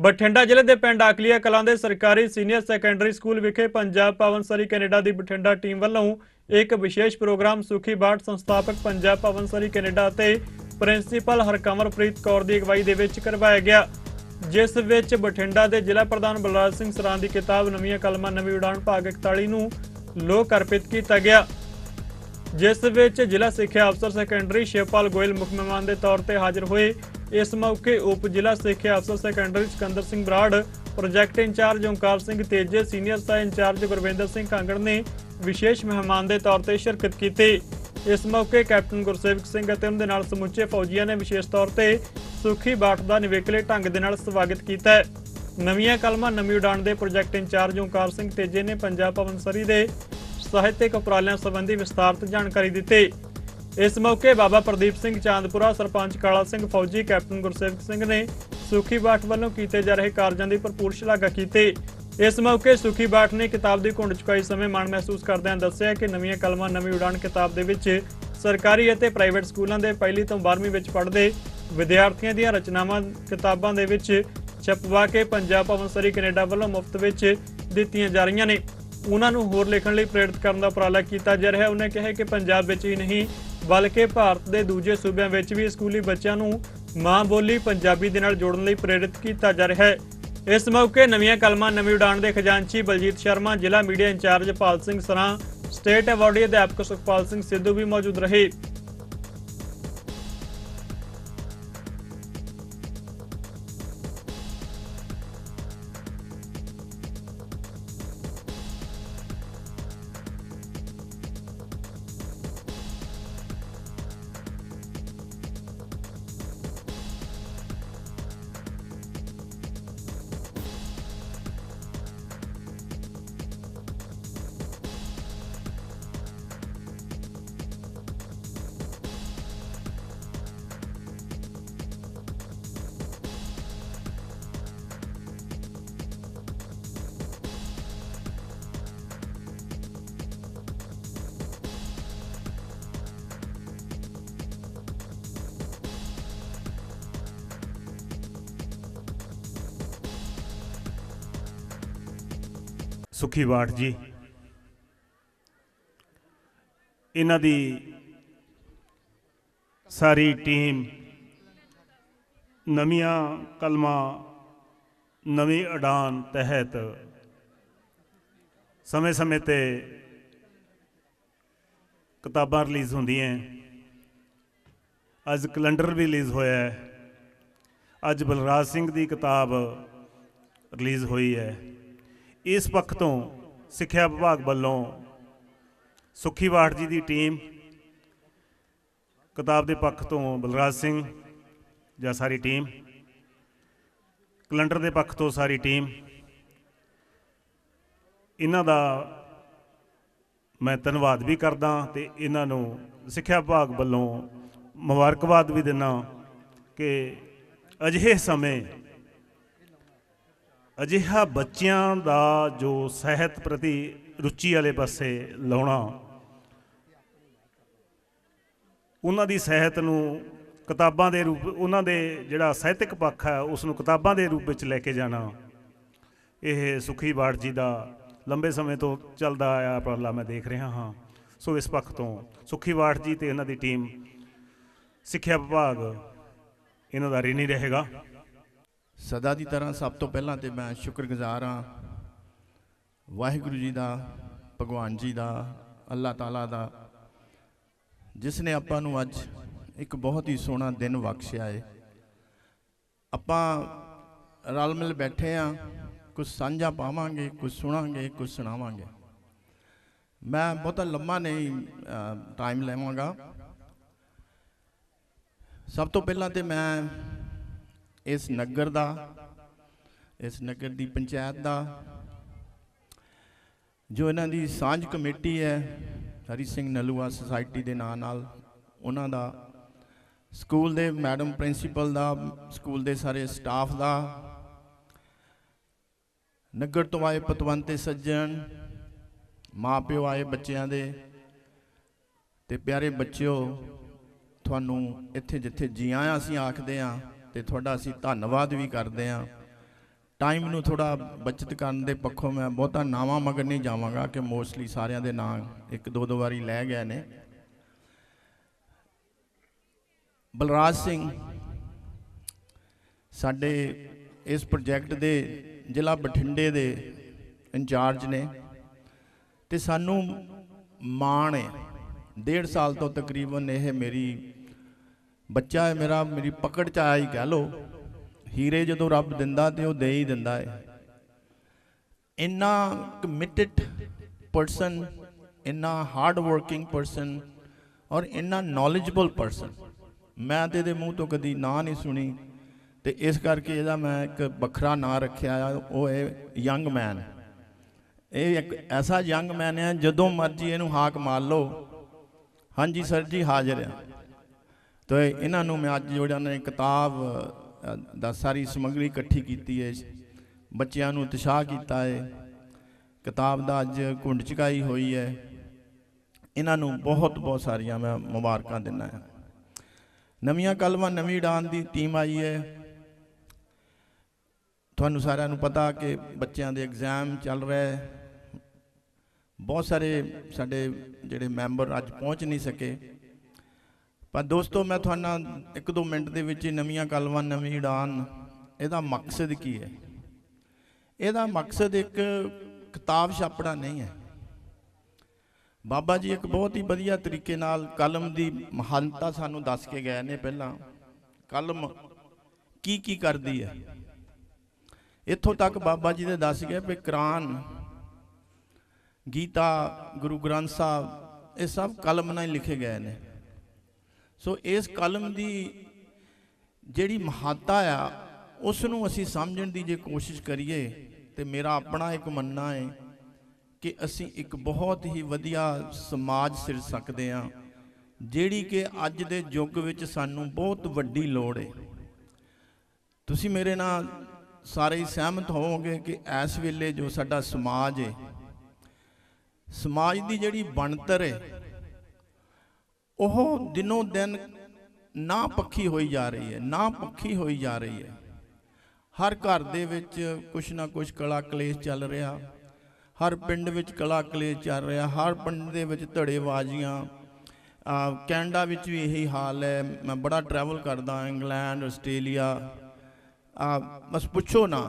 ਬਠਿੰਡਾ ਜ਼ਿਲ੍ਹੇ ਦੇ ਪਿੰਡ ਆਕਲੀਆ ਕਲਾਂ ਦੇ ਸਰਕਾਰੀ ਸੀਨੀਅਰ ਸੈਕੰਡਰੀ ਸਕੂਲ ਵਿਖੇ ਪੰਜਾਬ ਭਵਨ ਸਰੀ ਕੈਨੇਡਾ ਦੀ ਬਠਿੰਡਾ ਟੀਮ ਵੱਲੋਂ ਇੱਕ ਵਿਸ਼ੇਸ਼ ਪ੍ਰੋਗਰਾਮ ਸੁਖੀ ਬਾਟ ਸੰਸਥਾਪਕ ਪੰਜਾਬ ਭਵਨ ਸਰੀ ਕੈਨੇਡਾ ਅਤੇ ਪ੍ਰਿੰਸੀਪਲ ਹਰਕਮਰਪ੍ਰੀਤ ਕੌਰ ਦੀ ਅਗਵਾਈ ਦੇ ਵਿੱਚ ਕਰਵਾਇਆ ਗਿਆ, ਜਿਸ ਵਿੱਚ ਬਠਿੰਡਾ ਦੇ ਜ਼ਿਲ੍ਹਾ ਪ੍ਰਧਾਨ ਬਲਰਾਜ ਸਿੰਘ ਸਰਾਂ ਦੀ ਕਿਤਾਬ ਨਵੀਆਂ ਕਲਮਾਂ, ਨਵੀਂ ਉਡਾਣ ਭਾਗ 41 ਨੂੰ ਲੋਕ ਅਰਪਿਤ ਕੀਤਾ ਗਿਆ। ਜਿਸ ਵਿੱਚ ਜ਼ਿਲ੍ਹਾ ਸਿੱਖਿਆ ਅਫਸਰ ਸੈਕੰਡਰੀ ਸ਼ਿਵਪਾਲ ਗੋਇਲ ਮੁੱਖ ਮਹਿਮਾਨ ਦੇ ਤੌਰ ਤੇ ਹਾਜ਼ਰ ਹੋਏ। ਇਸ ਮੌਕੇ ਉਪ ਜ਼ਿਲ੍ਹਾ ਸਿੱਖਿਆ ਅਫਸਰ secondary Sikandar Singh Brar, project incharge Onkar Singh Teje, senior ਸਹਾਇਕ ਇੰਚਾਰਜ ਗੁਰਵਿੰਦਰ ਸਿੰਘ ਕਾਂਗੜ ਨੇ ਵਿਸ਼ੇਸ਼ ਮਹਿਮਾਨ ਦੇ ਤੌਰ ਤੇ ਸ਼ਿਰਕਤ ਕੀਤੀ। ਇਸ ਮੌਕੇ ਕੈਪਟਨ ਗੁਰਸੇਵਕ ਸਿੰਘ ਅਤੇ ਉਹਨਾਂ ਦੇ ਨਾਲ ਸਮੁੱਚੇ ਫੌਜੀਆਂ ਨੇ ਵਿਸ਼ੇਸ਼ ਤੌਰ ਤੇ ਸੁਖੀ ਬਾਠ ਦਾ ਨਿਵੇਕਲੇ ਢੰਗ ਦੇ ਨਾਲ ਸਵਾਗਤ ਕੀਤਾ ਹੈ। ਨਵੀਆਂ ਕਲਮਾਂ ਨਵੀਂ ਉਡਾਣ ਦੇ ਪ੍ਰੋਜੈਕਟ ਇੰਚਾਰਜ ਓਂਕਾਰ ਸਿੰਘ ਤੇਜੇ ਨੇ ਪੰਜਾਬ ਭਵਨ ਸਰੀ ਦੇ ਸਾਹਿਤਿਕ ਉਪਰਾਲਿਆਂ ਸੰਬੰਧੀ ਵਿਸਤਾਰਤ ਜਾਣਕਾਰੀ ਦਿੱਤੀ। ਇਸ ਮੌਕੇ ਬਾਬਾ ਪ੍ਰਦੀਪ ਸਿੰਘ ਚਾਂਦਪੁਰਾ, ਸਰਪੰਚ ਕਾਲਾ ਸਿੰਘ ਫੌਜੀ, ਕੈਪਟਨ ਗੁਰਸੇਵਕ ਸਿੰਘ ਨੇ ਸੁਖੀ ਬਾਠ ਵੱਲੋਂ ਕੀਤੇ ਜਾ ਰਹੇ ਕਾਰਜਾਂ ਦੀ ਭਰਪੂਰ ਸ਼ਲਾਘਾ ਕੀਤੀ। ਇਸ ਮੌਕੇ ਸੁਖੀ ਬਾਠ ਨੇ ਕਿਤਾਬ ਦੀ ਘੁੰਡ ਚੁਕਾਈ ਸਮੇਂ ਮਾਣ ਮਹਿਸੂਸ ਕਰਦਿਆਂ ਦੱਸਿਆ ਕਿ ਨਵੀਆਂ ਕਲਮਾਂ, ਨਵੀਂ ਉਡਾਨ ਕਿਤਾਬ ਦੇ ਵਿੱਚ ਸਰਕਾਰੀ ਅਤੇ ਪ੍ਰਾਈਵੇਟ ਸਕੂਲਾਂ ਦੇ ਪਹਿਲੀ ਤੋਂ 12ਵੀਂ ਵਿੱਚ ਪੜ੍ਹਦੇ ਵਿਦਿਆਰਥੀਆਂ ਦੀਆਂ ਰਚਨਾਵਾਂ, ਕਿਤਾਬਾਂ ਦੇ ਵਿੱਚ ਛਪਵਾ ਕੇ ਪੰਜਾਬ ਭਵਨ ਸਰੀ ਕੈਨੇਡਾ ਵੱਲੋਂ ਮੁਫਤ ਵਿੱਚ ਦਿੱਤੀਆਂ ਜਾ ਰਹੀਆਂ ਨੇ। ਉਹਨਾਂ ਨੂੰ ਹੋਰ ਲਿਖਣ ਲਈ ਪ੍ਰੇਰਿਤ ਕਰਨ ਦਾ ਉਪਰਾਲਾ ਕੀਤਾ ਜਾ ਰਿਹਾ ਹੈ। ਉਹਨੇ ਕਿਹਾ ਕਿ ਪੰਜਾਬ ਵਿੱਚ ਹੀ ਨਹੀਂ ਬਲਕਿ ਭਾਰਤ ਦੇ ਦੂਜੇ ਸੂਬਿਆਂ ਵਿੱਚ ਵੀ ਸਕੂਲੀ ਬੱਚਿਆਂ ਨੂੰ ਮਾਂ ਬੋਲੀ ਪੰਜਾਬੀ ਦੇ ਨਾਲ ਜੋੜਨ ਲਈ ਪ੍ਰੇਰਿਤ ਕੀਤਾ ਜਾ ਰਿਹਾ ਹੈ। ਇਸ ਮੌਕੇ ਨਵੀਆਂ ਕਲਮਾਂ ਨਵੀਂ ਉਡਾਣ ਦੇ ਖਜ਼ਾਨਚੀ ਬਲਜੀਤ ਸ਼ਰਮਾ, ਜ਼ਿਲ੍ਹਾ ਮੀਡੀਆ ਇੰਚਾਰਜ ਪਾਲ ਸਿੰਘ ਸਰਾਂ, ਸਟੇਟ ਅਵਾਰਡੀ ਅਧਿਆਪਕ ਸੁਖਪਾਲ ਸਿੰਘ ਸਿੱਧੂ ਵੀ ਮੌਜੂਦ ਰਹੇ। ਸੁਖੀ ਬਾਠ ਜੀ। ਇਹਨਾਂ ਦੀ ਸਾਰੀ ਟੀਮ ਨਵੀਆਂ ਕਲਮਾਂ, ਨਵੀਂ ਉਡਾਨ ਤਹਿਤ ਸਮੇਂ-ਸਮੇਂ ਤੇ ਕਿਤਾਬਾਂ ਰਿਲੀਜ਼ ਹੁੰਦੀਆਂ। ਅੱਜ ਕੈਲੰਡਰ ਵੀ ਰਿਲੀਜ਼ ਹੋਇਆ ਹੈ। ਅੱਜ ਬਲਰਾਜ ਸਿੰਘ ਦੀ ਕਿਤਾਬ ਰਿਲੀਜ਼ ਹੋਈ ਹੈ। ਇਸ ਪੱਖ ਤੋਂ ਸਿੱਖਿਆ ਵਿਭਾਗ ਵੱਲੋਂ ਸੁਖੀ ਬਾਟ ਜੀ ਦੀ ਟੀਮ, ਕਿਤਾਬ ਦੇ ਪੱਖ ਤੋਂ ਬਲਰਾਜ ਸਿੰਘ ਜਾਂ ਸਾਰੀ ਟੀਮ, ਕੈਲੰਡਰ ਦੇ ਪੱਖ ਤੋਂ ਸਾਰੀ ਟੀਮ, ਇਹਨਾਂ ਦਾ ਮੈਂ ਧੰਨਵਾਦ ਵੀ ਕਰਦਾ ਤੇ ਇਹਨਾਂ ਨੂੰ ਸਿੱਖਿਆ ਵਿਭਾਗ ਵੱਲੋਂ ਮੁਬਾਰਕਬਾਦ ਵੀ ਦਿੰਦਾ ਕਿ ਅਜਿਹੇ ਸਮੇਂ ਅਜਿਹਾ ਬੱਚਿਆਂ ਦਾ ਜੋ ਸਾਹਿਤ ਪ੍ਰਤੀ ਰੁਚੀ ਵਾਲੇ ਪਾਸੇ ਲਾਉਣਾ, ਉਹਨਾਂ ਦੀ ਸਿਹਤ ਨੂੰ ਕਿਤਾਬਾਂ ਦੇ ਰੂਪ, ਉਹਨਾਂ ਦੇ ਜਿਹੜਾ ਸਾਹਿਤਕ ਪੱਖ ਹੈ, ਉਸ ਨੂੰ ਕਿਤਾਬਾਂ ਦੇ ਰੂਪ ਵਿੱਚ ਲੈ ਕੇ ਜਾਣਾ, ਇਹ ਸੁਖੀ ਬਾੜ ਜੀ ਦਾ ਲੰਬੇ ਸਮੇਂ ਤੋਂ ਚੱਲਦਾ ਆਇਆ ਉਪਰਾਲਾ ਮੈਂ ਦੇਖ ਰਿਹਾ ਹਾਂ। ਸੋ ਇਸ ਪੱਖ ਤੋਂ ਸੁਖੀ ਬਾੜ ਜੀ ਤੇ ਇਹਨਾਂ ਦੀ ਟੀਮ ਸਿੱਖਿਆ ਵਿਭਾਗ ਇਹਨਾਂ ਦਾ ਰਿਣੀ ਰਹੇਗਾ। ਸਦਾ ਦੀ ਤਰ੍ਹਾਂ ਸਭ ਤੋਂ ਪਹਿਲਾਂ ਤੇ ਮੈਂ ਸ਼ੁਕਰਗੁਜ਼ਾਰ ਹਾਂ, ਵਾਹਿਗੁਰੂ ਜੀ ਦਾ, ਭਗਵਾਨ ਜੀ ਦਾ, ਅੱਲਾਹ ਤਾਲਾ ਦਾ, ਜਿਸ ਨੇ ਆਪਾਂ ਨੂੰ ਅੱਜ ਇੱਕ ਬਹੁਤ ਹੀ ਸੋਹਣਾ ਦਿਨ ਬਖਸ਼ਿਆ ਏ। ਆਪਾਂ ਰਲ ਮਿਲ ਬੈਠੇ ਆ ਕੁਝ ਸਾਂਝਾ ਪਾਵਾਂਗੇ, ਕੁਝ ਸੁਣਾਂਗੇ, ਕੁਝ ਸੁਣਾਵਾਂਗੇ। ਮੈਂ ਬਹੁਤਾ ਲੰਮਾ ਨਹੀਂ ਟਾਈਮ ਲੈਵਾਂਗਾ। ਸਭ ਤੋਂ ਪਹਿਲਾਂ ਤੇ ਮੈਂ ਇਸ ਨਗਰ ਦਾ, ਇਸ ਨਗਰ ਦੀ ਪੰਚਾਇਤ ਦਾ, ਜੋ ਇਹਨਾਂ ਦੀ ਸਾਂਝ ਕਮੇਟੀ ਹੈ, ਹਰੀ ਸਿੰਘ ਨਲੂਆ ਸੁਸਾਇਟੀ ਦੇ ਨਾਂ ਨਾਲ, ਉਹਨਾਂ ਦਾ, ਸਕੂਲ ਦੇ ਮੈਡਮ ਪ੍ਰਿੰਸੀਪਲ ਦਾ, ਸਕੂਲ ਦੇ ਸਾਰੇ ਸਟਾਫ ਦਾ, ਨਗਰ ਤੋਂ ਆਏ ਪਤਵੰਤੇ ਸੱਜਣ, ਮਾਪਿਓ ਆਏ ਬੱਚਿਆਂ ਦੇ, ਤੇ ਪਿਆਰੇ ਬੱਚਿਓ, ਤੁਹਾਨੂੰ ਇੱਥੇ ਜਿੱਥੇ ਜੀ ਆਇਆਂ ਅਸੀਂ ਆਖਦੇ ਆਂ ਤੇ ਤੁਹਾਡਾ ਅਸੀਂ ਧੰਨਵਾਦ ਵੀ ਕਰਦੇ ਆਂ ਟਾਈਮ ਨੂੰ ਥੋੜਾ ਬਚਤ ਕਰਨ ਦੇ ਪੱਖੋਂ ਮੈਂ ਬਹੁਤਾ ਨਾਵਾਂ ਮਗਰ ਨਹੀਂ ਜਾਵਾਂਗਾ ਕਿ ਮੋਸਟਲੀ ਸਾਰਿਆਂ ਦੇ ਨਾਂ ਇੱਕ ਦੋ ਦੋ ਵਾਰੀ ਲੈ ਗਏ ਨੇ। ਬਲਰਾਜ ਸਿੰਘ ਸਾਡੇ ਇਸ ਪ੍ਰੋਜੈਕਟ ਦੇ ਜ਼ਿਲ੍ਹਾ ਬਠਿੰਡੇ ਦੇ ਇੰਚਾਰਜ ਨੇ ਤੇ ਸਾਨੂੰ ਮਾਣ ਹੈ। ਡੇਢ ਸਾਲ ਤੋਂ ਤਕਰੀਬਨ ਇਹ ਮੇਰੀ ਬੱਚਾ ਹੈ ਮੇਰਾ, ਮੇਰੀ ਪਕੜ ਚ ਆਇਆ ਹੀ ਕਹਿ ਲੋ ਹੀਰੇ ਜਦੋਂ ਰੱਬ ਦਿੰਦਾ ਤੇ ਉਹ ਦੇ ਹੀ ਦਿੰਦਾ ਹੈ। ਇੰਨਾ ਕਮਿਟਿਡ ਪਰਸਨ ਇੰਨਾ ਹਾਰਡ ਵਰਕਿੰਗ ਪਰਸਨ ਔਰ ਇੰਨਾ ਨੌਲੇਜਬਲ ਪਰਸਨ ਮੈਂ ਤੇ ਇਹਦੇ ਮੂੰਹ ਤੋਂ ਕਦੀ ਨਾਂ ਨਹੀਂ ਸੁਣੀ ਤੇ ਇਸ ਕਰਕੇ ਇਹਦਾ ਮੈਂ ਇੱਕ ਵੱਖਰਾ ਨਾਂ ਰੱਖਿਆ ਉਹ ਹੈ ਯੰਗ ਮੈਨ ਇਹ ਇੱਕ ਐਸਾ ਯੰਗ ਮੈਨ ਹੈ ਜਦੋਂ ਮਰਜ਼ੀ ਇਹਨੂੰ ਹਾਕ ਮਾਰ ਲਓ। ਹਾਂਜੀ ਸਰ ਜੀ, ਹਾਜ਼ਰ ਆ। ਤੇ ਇਹਨਾਂ ਨੂੰ ਮੈਂ ਅੱਜ ਜਿਹੜਾ ਨੇ ਕਿਤਾਬ ਦਾ ਸਾਰੀ ਸਮੱਗਰੀ ਇਕੱਠੀ ਕੀਤੀ ਹੈ ਬੱਚਿਆਂ ਨੂੰ ਉਤਸ਼ਾਹ ਕੀਤਾ ਹੈ ਕਿਤਾਬ ਦਾ ਅੱਜ ਘੁੰਡ ਚੁਕਾਈ ਹੋਈ ਹੈ ਇਹਨਾਂ ਨੂੰ ਬਹੁਤ ਬਹੁਤ ਸਾਰੀਆਂ ਮੈਂ ਮੁਬਾਰਕਾਂ ਦਿੰਦਾ ਹਾਂ। ਨਵੀਆਂ ਕਲਮਾਂ, ਨਵੀਂ ਡਾਨ ਦੀ ਟੀਮ ਆਈ ਹੈ ਤੁਹਾਨੂੰ ਸਾਰਿਆਂ ਨੂੰ ਪਤਾ ਕਿ ਬੱਚਿਆਂ ਦੇ ਐਗਜ਼ਾਮ ਚੱਲ ਰਿਹਾ। ਹੈ ਬਹੁਤ ਸਾਰੇ ਸਾਡੇ ਜਿਹੜੇ ਮੈਂਬਰ ਅੱਜ ਪਹੁੰਚ ਨਹੀਂ ਸਕੇ। ਪਰ ਦੋਸਤੋ, ਮੈਂ ਤੁਹਾਨੂੰ ਇੱਕ ਦੋ ਮਿੰਟ ਦੇ ਵਿੱਚ ਹੀ ਨਵੀਆਂ ਕਲਮਾਂ ਨਵੀਂ ਉਡਾਨ, ਇਹਦਾ ਮਕਸਦ ਕੀ ਹੈ? ਇਹਦਾ ਮਕਸਦ ਇੱਕ ਕਿਤਾਬ ਛਾਪਣਾ ਨਹੀਂ ਹੈ। ਬਾਬਾ ਜੀ ਇੱਕ ਬਹੁਤ ਹੀ ਵਧੀਆ ਤਰੀਕੇ ਨਾਲ ਕਲਮ ਦੀ ਮਹਾਨਤਾ ਸਾਨੂੰ ਦੱਸ ਕੇ ਗਏ ਨੇ ਪਹਿਲਾਂ। ਕਲਮ ਕੀ ਕੀ ਕਰਦੀ ਹੈ? ਇੱਥੋਂ ਤੱਕ ਬਾਬਾ ਜੀ ਦੇ ਦੱਸ ਗਏ ਵੀ ਕੁਰਾਨ, ਗੀਤਾ, ਗੁਰੂ ਗ੍ਰੰਥ ਸਾਹਿਬ, ਇਹ ਸਭ ਕਲਮ ਨਾਲ ਹੀ ਲਿਖੇ ਗਏ ਨੇ। ਸੋ ਇਸ ਕਲਮ ਦੀ ਜਿਹੜੀ ਮਹੱਤਤਾ ਆ ਉਸ ਨੂੰ ਅਸੀਂ ਸਮਝਣ ਦੀ ਜੇ ਕੋਸ਼ਿਸ਼ ਕਰੀਏ, ਤੇ ਮੇਰਾ ਆਪਣਾ ਇੱਕ ਮੰਨਣਾ ਹੈ ਕਿ ਅਸੀਂ ਇੱਕ ਬਹੁਤ ਹੀ ਵਧੀਆ ਸਮਾਜ ਸਿਰ ਸਕਦੇ ਹਾਂ ਜਿਹੜੀ ਕਿ ਅੱਜ ਦੇ ਯੁੱਗ ਵਿੱਚ ਸਾਨੂੰ ਬਹੁਤ ਵੱਡੀ ਲੋੜ ਹੈ ਤੁਸੀਂ ਮੇਰੇ ਨਾਲ ਸਾਰੇ ਹੀ ਸਹਿਮਤ ਹੋਵੋਗੇ ਕਿ ਇਸ ਵੇਲੇ ਜੋ ਸਾਡਾ ਸਮਾਜ ਹੈ ਸਮਾਜ ਦੀ ਜਿਹੜੀ ਬਣਤਰ ਹੈ ਉਹ ਦਿਨੋਂ ਦਿਨ ਨਾ ਪੱਖੀ ਹੋਈ ਜਾ ਰਹੀ ਹੈ ਨਾ ਪੱਖੀ ਹੋਈ ਜਾ ਰਹੀ ਹੈ। ਹਰ ਘਰ ਦੇ ਵਿੱਚ ਕੁਛ ਨਾ ਕੁਛ ਕਲਾ ਕਲੇਸ਼ ਚੱਲ ਰਿਹਾ, ਹਰ ਪਿੰਡ ਵਿੱਚ ਕਲਾ ਕਲੇਸ਼ ਚੱਲ ਰਿਹਾ, ਹਰ ਪਿੰਡ ਦੇ ਵਿੱਚ ਧੜੇਬਾਜ਼ੀਆਂ। ਕੈਨੇਡਾ ਵਿੱਚ ਵੀ ਇਹੀ ਹਾਲ ਹੈ, ਮੈਂ ਬੜਾ ਟਰੈਵਲ ਕਰਦਾ, ਇੰਗਲੈਂਡ, ਆਸਟ੍ਰੇਲੀਆ। ਆ, ਬਸ ਪੁੱਛੋ ਨਾ।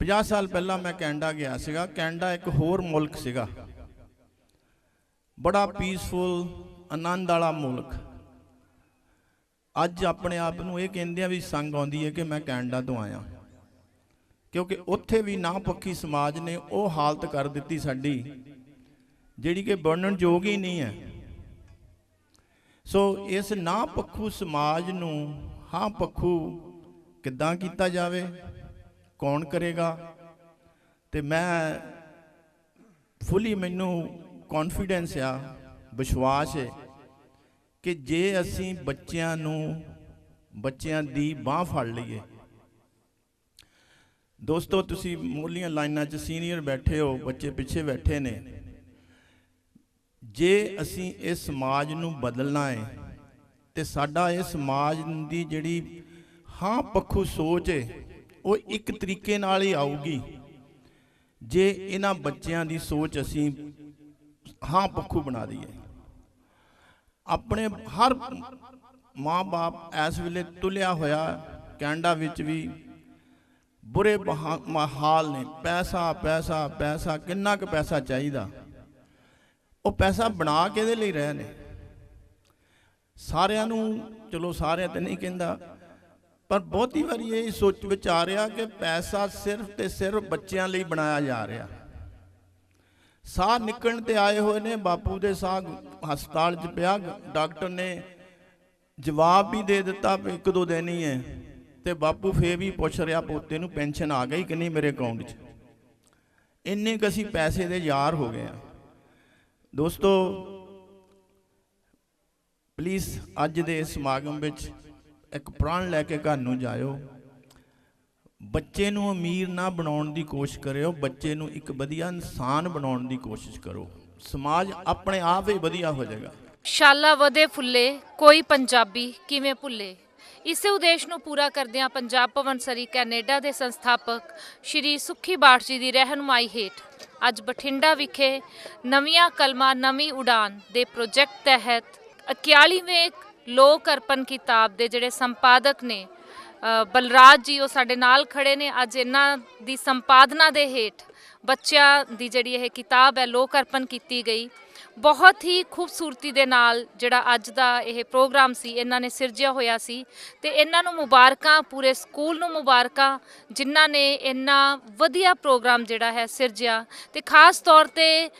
50 ਸਾਲ ਪਹਿਲਾਂ ਮੈਂ ਕੈਨੇਡਾ ਗਿਆ ਸੀਗਾ, ਕੈਨੇਡਾ ਇੱਕ ਹੋਰ ਮੁਲਕ ਸੀਗਾ। ਬੜਾ ਪੀਸਫੁਲ ਆਨੰਦ ਵਾਲਾ ਮੁਲਕ। ਅੱਜ ਆਪਣੇ ਆਪ ਨੂੰ ਇਹ ਕਹਿੰਦੇ ਆ ਵੀ ਸੰਗ ਆਉਂਦੀ ਹੈ ਕਿ ਮੈਂ ਕੈਨੇਡਾ ਤੋਂ ਆਇਆ। ਕਿਉਂਕਿ ਉੱਥੇ ਵੀ ਨਾ ਪੱਖੀ ਸਮਾਜ ਨੇ ਉਹ ਹਾਲਤ ਕਰ ਦਿੱਤੀ ਸਾਡੀ, ਜਿਹੜੀ ਕਿ ਬਣਨ ਯੋਗ ਹੀ ਨਹੀਂ ਹੈ। ਸੋ ਇਸ ਨਾ ਪੱਖੂ ਸਮਾਜ ਨੂੰ, ਹਾਂ ਪੱਖੂ ਕਿੱਦਾਂ ਕੀਤਾ ਜਾਵੇ, ਕੌਣ ਕਰੇਗਾ? ਤੇ ਮੈਂ ਫੁੱਲੀ ਮੈਨੂੰ ਕੌਨਫੀਡੈਂਸ ਆ, ਵਿਸ਼ਵਾਸ ਹੈ ਕਿ ਜੇ ਅਸੀਂ ਬੱਚਿਆਂ ਨੂੰ, ਬੱਚਿਆਂ ਦੀ ਬਾਹ ਫੜ ਲਈਏ। ਦੋਸਤੋ, ਤੁਸੀਂ ਮੂਲੀਆਂ ਲਾਈਨਾਂ 'ਚ ਸੀਨੀਅਰ ਬੈਠੇ ਹੋ, ਬੱਚੇ ਪਿੱਛੇ ਬੈਠੇ ਨੇ। ਜੇ ਅਸੀਂ ਇਸ ਸਮਾਜ ਨੂੰ ਬਦਲਣਾ ਹੈ, ਤੇ ਸਾਡਾ ਇਹ ਸਮਾਜ ਦੀ ਜਿਹੜੀ ਹਾਂ ਪੱਖੂ ਸੋਚ ਹੈ, ਉਹ ਇੱਕ ਤਰੀਕੇ ਨਾਲ ਹੀ ਆਊਗੀ। ਜੇ ਇਹਨਾਂ ਬੱਚਿਆਂ ਦੀ ਸੋਚ ਅਸੀਂ ਹਾਂ ਪੱਖੂ ਬਣਾ ਦਈਏ। ਆਪਣੇ ਹਰ ਮਾਂ-ਬਾਪ ਇਸ ਵੇਲੇ ਤੁਲਿਆ ਹੋਇਆ, ਕੈਨੇਡਾ ਵਿੱਚ ਵੀ ਬੁਰੇ ਬਹਾ- ਮਾਹੌਲ ਨੇ। ਪੈਸਾ ਪੈਸਾ ਪੈਸਾ, ਕਿੰਨਾ ਕੁ ਪੈਸਾ ਚਾਹੀਦਾ। ਉਹ ਪੈਸਾ ਬਣਾ ਕੇ ਕਿਹਦੇ ਲਈ ਰਹੇ ਨੇ? ਸਾਰਿਆਂ ਨੂੰ, ਚਲੋ ਸਾਰਿਆਂ ਤੇ ਨਹੀਂ ਕਹਿੰਦਾ, ਪਰ ਬਹੁਤੀ ਵਾਰੀ ਇਹ ਸੋਚ ਵਿੱਚ ਆ ਰਿਹਾ ਕਿ ਪੈਸਾ ਸਿਰਫ ਤੇ ਸਿਰਫ ਬੱਚਿਆਂ ਲਈ ਬਣਾਇਆ ਜਾ ਰਿਹਾ। ਸਾਹ ਨਿਕਲਣ ਤੇ ਆਏ ਹੋਏ ਨੇ, ਬਾਪੂ ਦੇ ਸਾਹ ਹਸਪਤਾਲ 'ਚ ਪਿਆ, ਡਾਕਟਰ ਨੇ ਜਵਾਬ ਵੀ ਦੇ ਦਿੱਤਾ ਇੱਕ ਦੋ ਦਿਨ ਹੀ ਹੈ। ਤੇ ਬਾਪੂ ਫੇਰ ਵੀ ਪੁੱਛ ਰਿਹਾ, ਪੋਤੇ ਨੂੰ ਪੈਨਸ਼ਨ ਆ ਗਈ ਕਿ ਨਹੀਂ ਮੇਰੇ ਅਕਾਊਂਟ 'ਚ? ਇੰਨੇ ਕੁ ਅਸੀਂ ਪੈਸੇ ਦੇ ਯਾਰ ਹੋ ਗਏ ਆ ਦੋਸਤੋ ਪਲੀਜ਼ ਅੱਜ ਦੇ ਸਮਾਗਮ ਵਿੱਚ ਇੱਕ ਪ੍ਰਣ ਲੈ ਕੇ ਘਰ ਨੂੰ ਜਾਇਓ। ਬੱਚੇ ਨੂੰ ਅਮੀਰ ਨਾ ਬਣਾਉਣ ਦੀ ਕੋਸ਼ਿਸ਼ ਕਰਿਓ, ਬੱਚੇ ਨੂੰ ਇੱਕ ਵਧੀਆ ਇਨਸਾਨ ਬਣਾਉਣ ਦੀ ਕੋਸ਼ਿਸ਼ ਕਰੋ। ਸਮਾਜ ਆਪਣੇ ਆਪ ਹੀ ਵਧੀਆ ਹੋ ਜਾਏਗਾ। ਸ਼ਾਲਾ ਵਧੇ ਫੁੱਲੇ, ਕੋਈ ਪੰਜਾਬੀ ਕਿਵੇਂ ਭੁੱਲੇ? ਇਸੇ ਉਦੇਸ਼ ਨੂੰ ਪੂਰਾ ਕਰਦਿਆਂ ਪੰਜਾਬ ਭਵਨ ਸਰੀ ਕੈਨੇਡਾ ਦੇ ਸੰਸਥਾਪਕ ਸ਼੍ਰੀ ਸੁਖੀ ਬਾਠ ਜੀ ਦੀ ਰਹਿਨੁਮਾਈ ਹੇਠ ਅੱਜ ਬਠਿੰਡਾ ਵਿਖੇ ਨਵੀਆਂ ਕਲਮਾਂ, ਨਵੀਂ ਉਡਾਨ ਦੇ ਪ੍ਰੋਜੈਕਟ ਤਹਿਤ 41ਵੇਂ ਲੋਕ ਅਰਪਣ ਕਿਤਾਬ ਦੇ ਜਿਹੜੇ ਸੰਪਾਦਕ ਨੇ ਬਲਰਾਜ ਜੀ, ਉਹ ਸਾਡੇ ਨਾਲ ਖੜੇ ਨੇ। ਅੱਜ ਇਹਨਾਂ ਦੀ ਸੰਪਾਦਨਾ ਦੇ ਹੇਠ ਬੱਚਿਆਂ ਦੀ ਜਿਹੜੀ ਇਹ ਕਿਤਾਬ ਹੈ, ਲੋਕ ਅਰਪਣ ਕੀਤੀ ਗਈ। ਬਹੁਤ ਹੀ ਖੂਬਸੂਰਤੀ ਦੇ ਨਾਲ ਜਿਹੜਾ ਅੱਜ ਦਾ ਇਹ ਪ੍ਰੋਗਰਾਮ ਸੀ, ਇਹਨਾਂ ਨੇ ਸਿਰਜਿਆ ਹੋਇਆ ਸੀ ਤੇ ਇਹਨਾਂ ਨੂੰ ਮੁਬਾਰਕਾਂ, ਪੂਰੇ ਸਕੂਲ ਨੂੰ ਮੁਬਾਰਕਾਂ, ਜਿਨ੍ਹਾਂ ਨੇ ਇੰਨਾ ਵਧੀਆ ਪ੍ਰੋਗਰਾਮ ਜਿਹੜਾ ਹੈ ਸਿਰਜਿਆ ਤੇ ਖਾਸ ਤੌਰ ਤੇ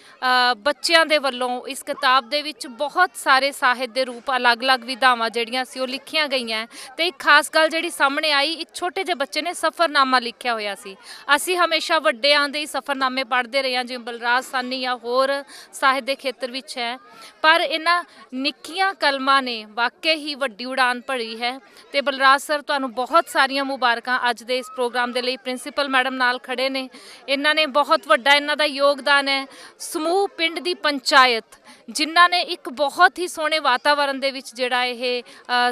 ਬੱਚਿਆਂ ਦੇ ਵੱਲੋਂ ਇਸ ਕਿਤਾਬ ਦੇ ਵਿੱਚ ਬਹੁਤ ਸਾਰੇ ਸਾਹਿਤ ਦੇ ਰੂਪ ਅਲੱਗ-ਅਲੱਗ ਵਿਧਾਵਾਂ ਜਿਹੜੀਆਂ ਸੀ ਉਹ ਲਿਖੀਆਂ ਗਈਆਂ ਤੇ ਇੱਕ ਖਾਸ ਗੱਲ ਜਿਹੜੀ ਸਾਹਮਣੇ ਆਈ, ਇੱਕ ਛੋਟੇ ਜਿਹੇ ਬੱਚੇ ਨੇ ਸਫ਼ਰਨਾਮਾ ਲਿਖਿਆ ਹੋਇਆ ਸੀ। ਅਸੀਂ ਹਮੇਸ਼ਾ ਵੱਡਿਆਂ ਦੇ ਹੀ ਸਫ਼ਰਨਾਮੇ ਪੜ੍ਹਦੇ ਰਹੇ ਹਾਂ, ਜਿਵੇਂ ਬਲਰਾਜ ਸਾਨੀ ਜਾਂ ਹੋਰ ਸਾਹਿਤ ਦੇ ਖੇਤਰ ਵਿੱਚ ਹੈ। ਪਰ ਇਹਨਾਂ ਨਿੱਕੀਆਂ ਕਲਮਾਂ ਨੇ ਵਾਕਈ ਹੀ ਵੱਡੀ ਉਡਾਨ ਭਰੀ ਹੈ ਤੇ ਬਲਰਾਜ ਸਰ, ਤੁਹਾਨੂੰ ਬਹੁਤ ਸਾਰੀਆਂ ਮੁਬਾਰਕਾਂ ਅੱਜ ਦੇ ਇਸ ਪ੍ਰੋਗਰਾਮ ਦੇ ਲਈ। ਪ੍ਰਿੰਸੀਪਲ ਮੈਡਮ ਨਾਲ ਖੜੇ ਨੇ। ਇਹਨਾਂ ਨੇ ਬਹੁਤ ਵੱਡਾ ਇਹਨਾਂ ਦਾ ਯੋਗਦਾਨ ਹੈ। ਸਮੂਹ ਪਿੰਡ ਦੀ ਪੰਚਾਇਤ ਜਿਨ੍ਹਾਂ ਨੇ ਇੱਕ ਬਹੁਤ ਹੀ ਸੋਹਣੇ ਵਾਤਾਵਰਣ ਦੇ ਵਿੱਚ ਜਿਹੜਾ ਇਹ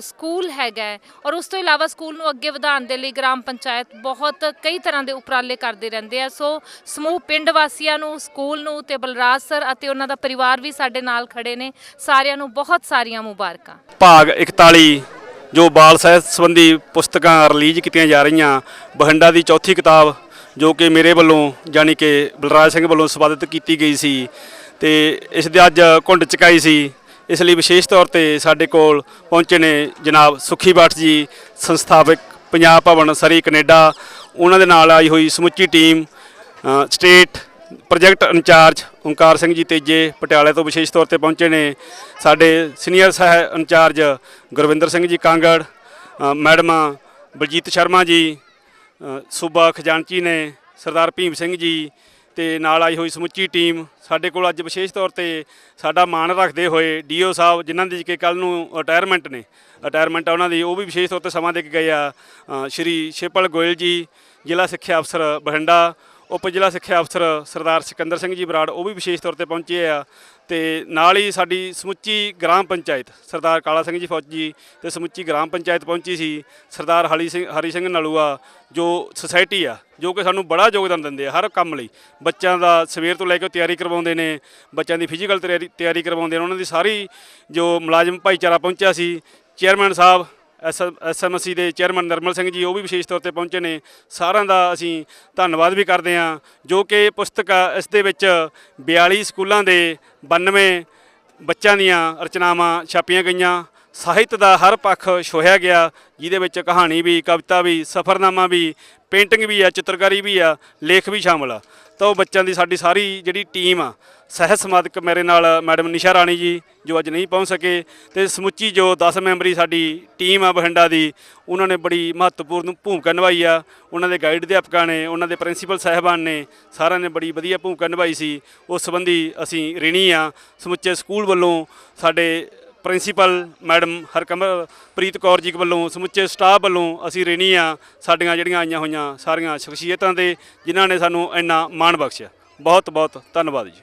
ਸਕੂਲ ਹੈਗਾ ਔਰ ਉਸ ਤੋਂ ਇਲਾਵਾ ਸਕੂਲ ਨੂੰ ਅੱਗੇ ਵਧਾਉਣ ਦੇ ਲਈ ਗ੍ਰਾਮ ਪੰਚਾਇਤ ਬਹੁਤ ਕਈ ਤਰ੍ਹਾਂ ਦੇ ਉਪਰਾਲੇ ਕਰਦੇ ਰਹਿੰਦੇ ਆ। ਸੋ ਸਮੂਹ ਪਿੰਡ ਵਾਸੀਆਂ ਨੂੰ, ਸਕੂਲ ਨੂੰ ਤੇ ਬਲਰਾਜ ਸਰ ਅਤੇ ਉਹਨਾਂ ਦਾ ਪਰਿਵਾਰ ਵੀ ਸਾਡੇ ਨਾਲ ਖੜੇ ਨੇ। ਸਾਰਿਆਂ ਨੂੰ ਬਹੁਤ ਸਾਰੀਆਂ ਮੁਬਾਰਕਾਂ। ਭਾਗ 41 ਜੋ ਬਾਲ ਸਾਹਿਤ ਸੰਬੰਧੀ ਪੁਸਤਕਾਂ ਰਿਲੀਜ਼ ਕੀਤੀਆਂ ਜਾ ਰਹੀਆਂ ਬਹਿੰਡਾ ਦੀ ਚੌਥੀ ਕਿਤਾਬ ਜੋ ਕਿ ਮੇਰੇ ਵੱਲੋਂ ਯਾਨੀ ਕਿ ਬਲਰਾਜ ਸਿੰਘ ਵੱਲੋਂ ਸੰਪਾਦਿਤ ਕੀਤੀ ਗਈ ਸੀ ਤੇ ਇਸ ਦੇ ਅੱਜ ਘੁੰਡ ਚੁਕਾਈ ਸੀ। ਇਸ ਲਈ ਵਿਸ਼ੇਸ਼ ਤੌਰ ਤੇ ਸਾਡੇ ਕੋਲ ਪਹੁੰਚੇ ਨੇ ਜਨਾਬ ਸੁਖੀ ਬਾਠ ਜੀ ਸੰਸਥਾਪਕ ਪੰਜਾਬ ਭਵਨ ਸਰੀ ਕੈਨੇਡਾ। ਉਹਨਾਂ ਦੇ ਨਾਲ ਆਈ ਹੋਈ ਸਮੁੱਚੀ team state project incharge Onkar Singh ji Teje ਪਟਿਆਲੇ ਤੋਂ ਵਿਸ਼ੇਸ਼ ਤੌਰ ਤੇ ਪਹੁੰਚੇ ਨੇ। ਸਾਡੇ ਸੀਨੀਅਰ ਸਹਿ ਇੰਚਾਰਜ ਗੁਰਵਿੰਦਰ ਸਿੰਘ ਜੀ ਕਾਂਗੜ ਅ, ਮੈਡਮ ਬਲਜੀਤ ਸ਼ਰਮਾ ਜੀ ਸੂਬਾ ਖਜ਼ਾਨਚੀ ਨੇ ਸਰਦਾਰ ਭੀਮ ਸਿੰਘ ਜੀ ਤੇ ਨਾਲ ਆਈ ਹੋਈ ਸਮੁੱਚੀ ਟੀਮ ਸਾਡੇ ਕੋਲ ਅੱਜ ਵਿਸ਼ੇਸ਼ ਤੌਰ ਤੇ ਸਾਡਾ ਮਾਣ ਰੱਖਦੇ ਹੋਏ ਡੀਓ ਸਾਹਿਬ ਜਿਨ੍ਹਾਂ ਦੀ ਕਿ ਕੱਲ ਨੂੰ ਰਿਟਾਇਰਮੈਂਟ ਨੇ। ਰਿਟਾਇਰਮੈਂਟ ਆ ਉਹਨਾਂ ਦੀ, ਉਹ ਵੀ ਵਿਸ਼ੇਸ਼ ਤੌਰ ਤੇ ਸਮਾਂ ਦੇ ਕੇ ਗਏ ਆ ਸ਼੍ਰੀ ਸ਼ੇਪਲ ਗੋਇਲ ਜੀ, ਜ਼ਿਲ੍ਹਾ ਸਿੱਖਿਆ ਅਫਸਰ ਬਠਿੰਡਾ ਉਪ ਜ਼ਿਲ੍ਹਾ ਸਿੱਖਿਆ ਅਫਸਰ ਸਰਦਾਰ ਸਿਕੰਦਰ ਸਿੰਘ ਜੀ ਬਰਾੜ, ਉਹ ਵੀ ਵਿਸ਼ੇਸ਼ ਤੌਰ ਤੇ ਪਹੁੰਚੇ ਆ ਤੇ ਨਾਲ ਹੀ ਸਾਡੀ ਸਮੁੱਚੀ ਗ੍ਰਾਮ ਪੰਚਾਇਤ ਸਰਦਾਰ ਕਾਲਾ ਸਿੰਘ ਜੀ ਫੌਜੀ ਤੇ ਸਮੁੱਚੀ ਗ੍ਰਾਮ ਪੰਚਾਇਤ ਪਹੁੰਚੀ ਸੀ ਸਰਦਾਰ ਹਲੀ ਸਿੰਘ, ਹਰੀ ਸਿੰਘ ਨਲੂਆ, ਜੋ ਸੁਸਾਇਟੀ ਆ, ਜੋ ਕਿ ਸਾਨੂੰ ਬੜਾ ਯੋਗਦਾਨ ਦਿੰਦੇ ਆ ਹਰ ਕੰਮ ਲਈ। ਬੱਚਿਆਂ ਦਾ ਸਵੇਰ ਤੋਂ ਲੈ ਕੇ ਤਿਆਰੀ ਕਰਵਾਉਂਦੇ ਨੇ, ਬੱਚਿਆਂ ਦੀ ਫਿਜ਼ੀਕਲ ਤਿਆਰੀ ਤਿਆਰੀ ਕਰਵਾਉਂਦੇ ਨੇ, ਉਹਨਾਂ ਦੀ ਸਾਰੀ ਜੋ ਮੁਲਾਜ਼ਮ ਭਾਈਚਾਰਾ ਪਹੁੰਚਿਆ ਸੀ ਚੇਅਰਮੈਨ ਸਾਹਿਬ ਐਸਐਮਸੀ ਦੇ ਚੇਅਰਮੈਨ ਨਰਮਲ ਸਿੰਘ ਜੀ ਉਹ ਵੀ ਵਿਸ਼ੇਸ਼ ਤੌਰ ਤੇ ਪਹੁੰਚੇ ਨੇ। ਸਾਰਿਆਂ ਦਾ ਅਸੀਂ ਧੰਨਵਾਦ ਵੀ ਕਰਦੇ ਹਾਂ ਜੋ ਕਿ ਪੁਸਤਕ ਆ, ਇਸ ਦੇ ਵਿੱਚ 42 ਸਕੂਲਾਂ ਦੇ 92 ਬੱਚਿਆਂ ਦੀਆਂ ਰਚਨਾਵਾਂ ਛਾਪੀਆਂ ਗਈਆਂ। ਸਾਹਿਤ ਦਾ ਹਰ ਪੱਖ ਛੋਹਿਆ ਗਿਆ ਜਿਹਦੇ ਵਿੱਚ ਕਹਾਣੀ ਵੀ ਕਵਿਤਾ ਵੀ ਸਫ਼ਰਨਾਮਾ ਵੀ ਪੇਂਟਿੰਗ ਵੀ ਆ ਚਿੱਤਰਕਾਰੀ ਵੀ ਆ ਲੇਖ ਵੀ ਸ਼ਾਮਲ ਆ। ਤਾਂ ਉਹ ਬੱਚਿਆਂ ਦੀ ਸਾਡੀ ਸਾਰੀ ਜਿਹੜੀ ਟੀਮ ਆ ਸਹਿਤ ਸਮਾਦਕ ਮੇਰੇ ਨਾਲ ਮੈਡਮ ਨਿਸ਼ਾ ਰਾਣੀ ਜੀ, ਜੋ ਅੱਜ ਨਹੀਂ ਪਹੁੰਚ ਸਕੇ, ਤੇ ਸਮੁੱਚੀ ਜੋ 10 ਮੈਂਬਰੀ ਸਾਡੀ ਟੀਮ ਆ ਬਠਿੰਡਾ ਦੀ, ਉਹਨਾਂ ਨੇ ਬੜੀ ਮਹੱਤਵਪੂਰਨ ਭੂਮਿਕਾ ਨਿਭਾਈ ਆ। ਉਹਨਾਂ ਦੇ ਗਾਈਡ ਅਧਿਆਪਕਾਂ ਨੇ, ਉਹਨਾਂ ਦੇ ਪ੍ਰਿੰਸੀਪਲ ਸਾਹਿਬਾਨ ਨੇ, ਸਾਰਿਆਂ ਨੇ ਬੜੀ ਵਧੀਆ ਭੂਮਿਕਾ ਨਿਭਾਈ ਸੀ। ਉਸ ਸੰਬੰਧੀ ਅਸੀਂ ਰਿਣੀ ਆ, ਸਮੁੱਚੇ ਸਕੂਲ ਵੱਲੋਂ ਸਾਡੇ principal madam Harkamarpreet Kaur ji ਵੱਲੋਂ, ਸਮੁੱਚੇ ਸਟਾਫ ਵੱਲੋਂ ਅਸੀਂ ਰਿਣੀ ਆ, ਸਾਡੀਆਂ ਜਿਹੜੀਆਂ ਆਈਆਂ ਹੋਈਆਂ ਸਾਰੀਆਂ ਸ਼ਖਸੀਅਤਾਂ ਦੇ, ਜਿਨ੍ਹਾਂ ਨੇ ਸਾਨੂੰ ਇੰਨਾ ਮਾਣ ਬਖਸ਼ਿਆ। ਬਹੁਤ ਬਹੁਤ ਧੰਨਵਾਦ ਜੀ।